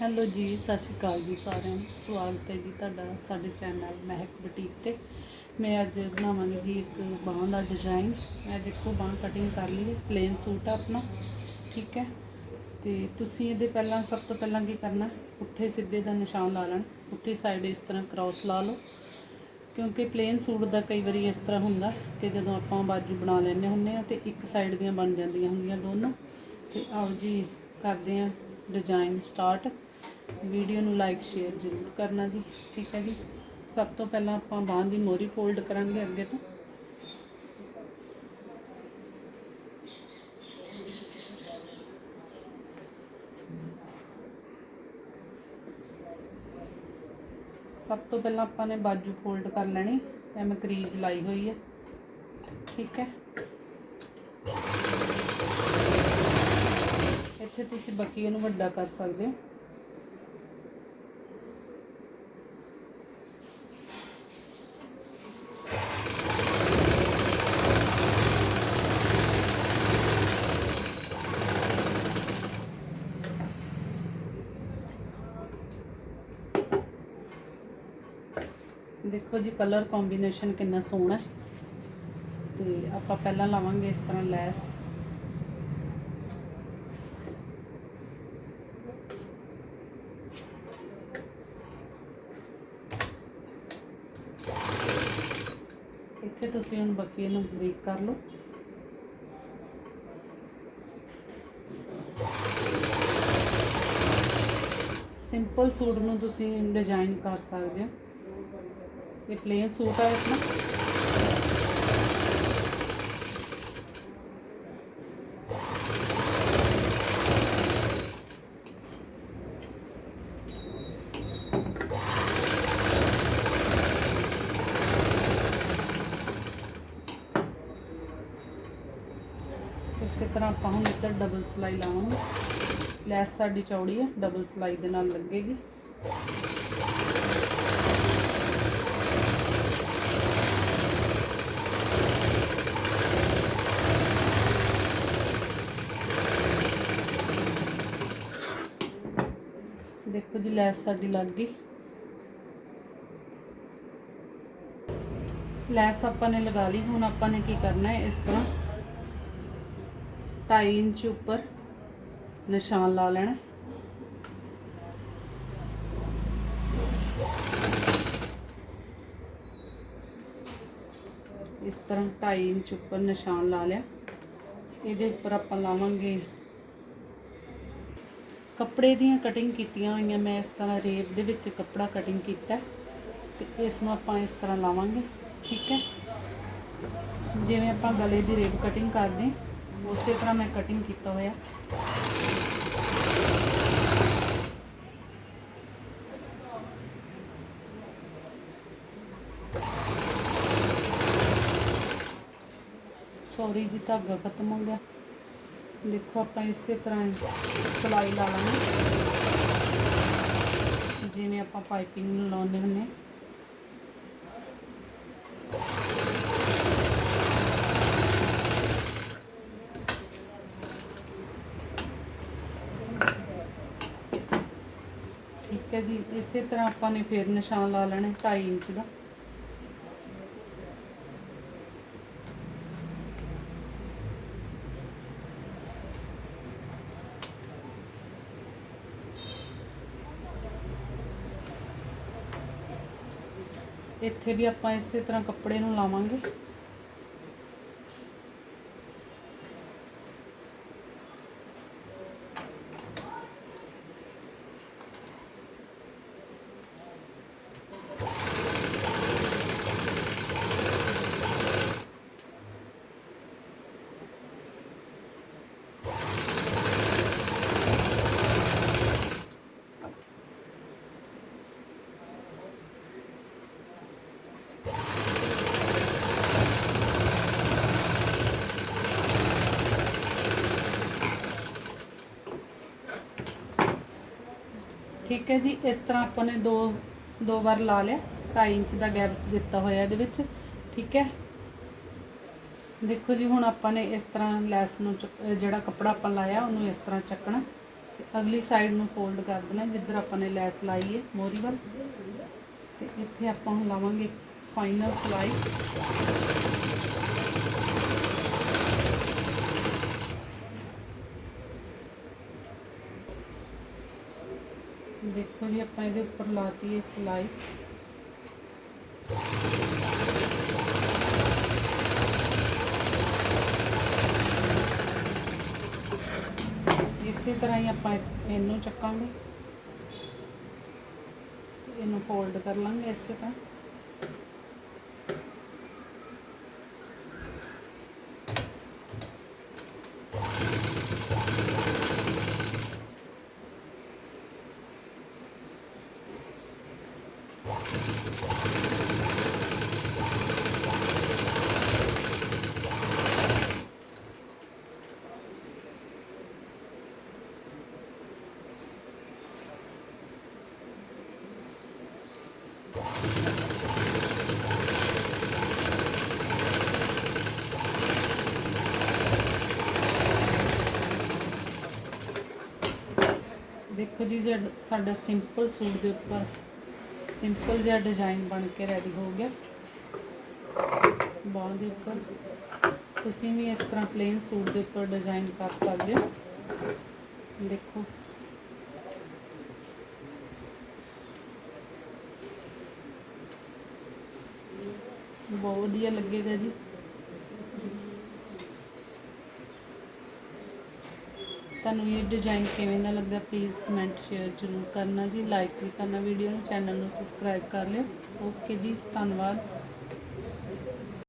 Hello ਜੀ, ਸਤਿ ਸ਼੍ਰੀ ਅਕਾਲ ਜੀ ਸਾਰਿਆਂ ਨੂੰ। ਸਵਾਗਤ ਹੈ ਜੀ ਤੁਹਾਡਾ ਸਾਡੇ ਚੈਨਲ ਮਹਿਕ ਬੁਟੀਕ ਤੇ। ਮੈਂ ਅੱਜ ਬਣਾਵਾਂਗੀ ਜੀ ਇੱਕ ਬਾਹਾਂ ਦਾ ਡਿਜ਼ਾਈਨ ਮੈਂ ਦੇਖੋ ਬਾਹਾਂ ਕਟਿੰਗ ਕਰ ਲਈ ਪਲੇਨ ਸੂਟ ਆ ਆਪਣਾ, ਠੀਕ ਹੈ? ਤੇ ਤੁਸੀਂ ਇਹਦੇ ਪਹਿਲਾਂ ਸਭ ਤੋਂ ਪਹਿਲਾਂ ਕੀ ਕਰਨਾ, ਪੁੱਠੇ ਸਿੱਧੇ ਦਾ ਨਿਸ਼ਾਨ ਲਾ ਲੈਣ। ਪੁੱਠੀ ਸਾਈਡ ਇਸ ਤਰ੍ਹਾਂ ਕ੍ਰਾਸ ਲਾ ਲਓ। ਕਿਉਂਕਿ ਪਲੇਨ ਸੂਟ ਦਾ ਕਈ ਵਾਰੀ ਇਸ ਤਰ੍ਹਾਂ ਹੁੰਦਾ ਕਿ ਜਦੋਂ ਆਪਾਂ ਬਾਜੂ ਬਣਾ ਲੈਂਦੇ ਹੁੰਦੇ ਆ ਤੇ ਇੱਕ ਸਾਈਡ ਦੀਆਂ ਬਣ ਜਾਂਦੀਆਂ ਹੁੰਦੀਆਂ ਦੋਨੋਂ। ਤੇ ਆਓ ਜੀ, ਕਰਦੇ ਆ ਡਿਜ਼ਾਈਨ ਸਟਾਰਟ ਵੀਡੀਓ ਨੂੰ ਲਾਈਕ ਸ਼ੇਅਰ ਜ਼ਰੂਰ ਕਰਨਾ ਜੀ, ਠੀਕ ਹੈ ਜੀ। ਸਭ ਤੋਂ ਪਹਿਲਾਂ ਆਪਾਂ ਬਾਂਹ ਦੀ ਮੋਰੀ ਫੋਲਡ ਕਰਾਂਗੇ ਅੱਗੇ ਤੋਂ। ਸਭ ਤੋਂ ਪਹਿਲਾਂ ਆਪਾਂ ਨੇ ਬਾਜੂ ਫੋਲਡ ਕਰ ਲੈਣੀ ਐ ਮੈਂ ਕਰੀਜ਼ ਲਾਈ ਹੋਈ ਹੈ, ਠੀਕ ਹੈ। ਇੱਥੇ ਤੁਸੀਂ ਬਕੀਏ ਨੂੰ ਵੱਡਾ ਕਰ ਸਕਦੇ ਹੋ। ਦੇਖੋ ਜੀ ਕਲਰ ਕੰਬੀਨੇਸ਼ਨ ਕਿੰਨਾ ਸੋਹਣਾ ਹੈ। ਤੇ ਆਪਾਂ ਪਹਿਲਾਂ ਲਾਵਾਂਗੇ ਇਸ ਤਰ੍ਹਾਂ ਲੈਸ। ਇੱਥੇ ਤੁਸੀਂ ਹੁਣ ਬਕੀਏ ਨੂੰ ਬਰੀਕ ਕਰ ਲਓ। ਸਿੰਪਲ ਸੂਟ ਨੂੰ ਤੁਸੀਂ ਡਿਜ਼ਾਈਨ ਕਰ ਸਕਦੇ ਹੋ। ਇਹ ਪਲੇਨ ਸੂਟ ਹੈ ਆਪਣਾ ਇਸੇ ਤਰ੍ਹਾਂ ਆਪਾਂ ਹੁਣ ਇੱਧਰ ਡਬਲ ਸਲਾਈ ਲਾਵਾਂਗੇ ਲੈਸ ਸਾਡੀ ਚੌੜੀ ਹੈ ਡਬਲ ਸਲਾਈ ਦੇ ਨਾਲ ਲੱਗੇਗੀ ਦੇਖੋ ਜੀ ਲੈਸ ਸਾਡੀ ਲੱਗ ਗਈ। ਲੈਸ ਆਪਾਂ ਨੇ ਲਗਾ ਲਈ, ਹੁਣ ਆਪਾਂ ਨੇ ਕੀ ਕਰਨਾ ਹੈ, ਇਸ ਤਰ੍ਹਾਂ 2.5 ਇੰਚ ਉੱਪਰ ਨਿਸ਼ਾਨ ਲਾ ਲੈਣਾ ਇਸ ਤਰ੍ਹਾਂ 2.5 ਇੰਚ ਉੱਪਰ ਨਿਸ਼ਾਨ ਲਾ ਲਿਆ। ਇਹਦੇ ਉੱਪਰ ਆਪਾਂ ਲਾਵਾਂਗੇ ਕੱਪੜੇ ਦੀਆਂ ਕਟਿੰਗ ਕੀਤੀਆਂ ਹੋਈਆਂ, ਮੈਂ ਇਸ ਤਰ੍ਹਾਂ ਰੇਪ ਦੇ ਵਿੱਚ ਕੱਪੜਾ ਕਟਿੰਗ ਕੀਤਾ ਤੇ ਇਸ ਨੂੰ ਆਪਾਂ ਇਸ ਤਰ੍ਹਾਂ ਲਾਵਾਂਗੇ, ਠੀਕ ਹੈ? ਜਿਵੇਂ ਆਪਾਂ ਗਲੇ ਦੀ ਰੇਪ ਕਟਿੰਗ ਕਰਦੇ ਉਸੇ ਤਰ੍ਹਾਂ ਮੈਂ ਕਟਿੰਗ ਕੀਤਾ ਹੋਇਆ। ਸੌਰੀ ਜੀ, ਧਾਗਾ ਖਤਮ ਹੋ ਗਿਆ। ਦੇਖੋ ਆਪਾਂ ਇਸੇ ਤਰ੍ਹਾਂ ਸਲਾਈ ਲਾ ਲਾਂਗੇ। ਜਿਵੇਂ ਆਪਾਂ ਪਾਈਪਿੰਗ ਨੂੰ ਲਾਉਂਦੇ ਹੁੰਦੇ। ਠੀਕ ਹੈ ਜੀ, ਇਸੇ ਤਰ੍ਹਾਂ ਆਪਾਂ ਨੇ ਫੇਰ ਨਿਸ਼ਾਨ ਲਾ ਲੈਣਾ 2.5 ਇੰਚ ਦਾ। ਇੱਥੇ ਵੀ ਆਪਾਂ ਇਸੇ ਤਰ੍ਹਾਂ ਕੱਪੜੇ ਨੂੰ ਲਾਵਾਂਗੇ। ਠੀਕ ਹੈ ਜੀ, ਇਸ ਤਰ੍ਹਾਂ ਆਪਾਂ ਨੇ ਦੋ ਦੋ ਵਾਰ ਲਾ ਲਿਆ 2.5 ਇੰਚ ਦਾ ਗੈਪ ਦਿੱਤਾ ਹੋਇਆ ਇਹਦੇ ਵਿੱਚ, ਠੀਕ ਹੈ। ਦੇਖੋ ਜੀ, ਹੁਣ ਆਪਾਂ ਨੇ ਇਸ ਤਰ੍ਹਾਂ ਲੈਸ ਨੂੰ ਚੁੱਕ- ਜਿਹੜਾ ਕੱਪੜਾ ਆਪਾਂ ਲਾਇਆ, ਉਹਨੂੰ ਇਸ ਤਰ੍ਹਾਂ ਚੱਕਣਾ। ਤੇ ਅਗਲੀ ਸਾਈਡ ਨੂੰ ਫੋਲਡ ਕਰ ਦੇਣਾ, ਜਿੱਧਰ ਆਪਾਂ ਨੇ ਲੈਸ ਲਾਈ ਹੈ, ਮੋਰੀ ਵੱਲ। ਤੇ ਇੱਥੇ ਆਪਾਂ ਹੁਣ ਲਾਵਾਂਗੇ ਫਾਈਨਲ ਸਲਾਈ। ਦੇਖੋ ਜੀ, ਆਪਾਂ ਇਹਦੇ ਉੱਪਰ ਲਾਤੀ ਹੈ ਸਲਾਈ। ਇਸੇ ਤਰ੍ਹਾਂ ਹੀ ਆਪਾਂ ਇਹਨੂੰ ਚੱਕਾਂਗੇ। ਇਹਨੂੰ ਫੋਲਡ ਕਰ ਲਾਂਗੇ ਇਸੇ ਤਰ੍ਹਾਂ। ਦੇਖੋ ਜੀ, ਜੇ ਸਾਡਾ ਸਿੰਪਲ ਸੂਟ ਦੇ ਉੱਪਰ ਸਿੰਪਲ ਜਿਹਾ ਡਿਜ਼ਾਈਨ ਬਣ ਕੇ ਰੈਡੀ ਹੋ ਗਿਆ ਬਾਹਾਂ ਦੇ ਉੱਪਰ, ਤੁਸੀਂ ਵੀ ਇਸ ਤਰ੍ਹਾਂ ਪਲੇਨ ਸੂਟ ਦੇ ਉੱਪਰ ਡਿਜ਼ਾਈਨ ਕਰ ਸਕਦੇ ਹੋ। ਦੇਖੋ। ਬਹੁਤ ਵਧੀਆ ਲੱਗੇਗਾ ਜੀ। ਤੁਹਾਨੂੰ ਇਹ ਡਿਜ਼ਾਈਨ ਕਿਵੇਂ ਦਾ ਲੱਗਾ ਪਲੀਜ਼ ਕਮੈਂਟ ਸ਼ੇਅਰ ਜ਼ਰੂਰ ਕਰਨਾ ਜੀ ਲਾਈਕ ਵੀ ਕਰਨਾ ਵੀਡੀਓ ਨੂੰ ਚੈਨਲ ਨੂੰ ਸਬਸਕ੍ਰਾਈਬ ਕਰ ਲਿਓ। ਓਕੇ ਜੀ, ਧੰਨਵਾਦ।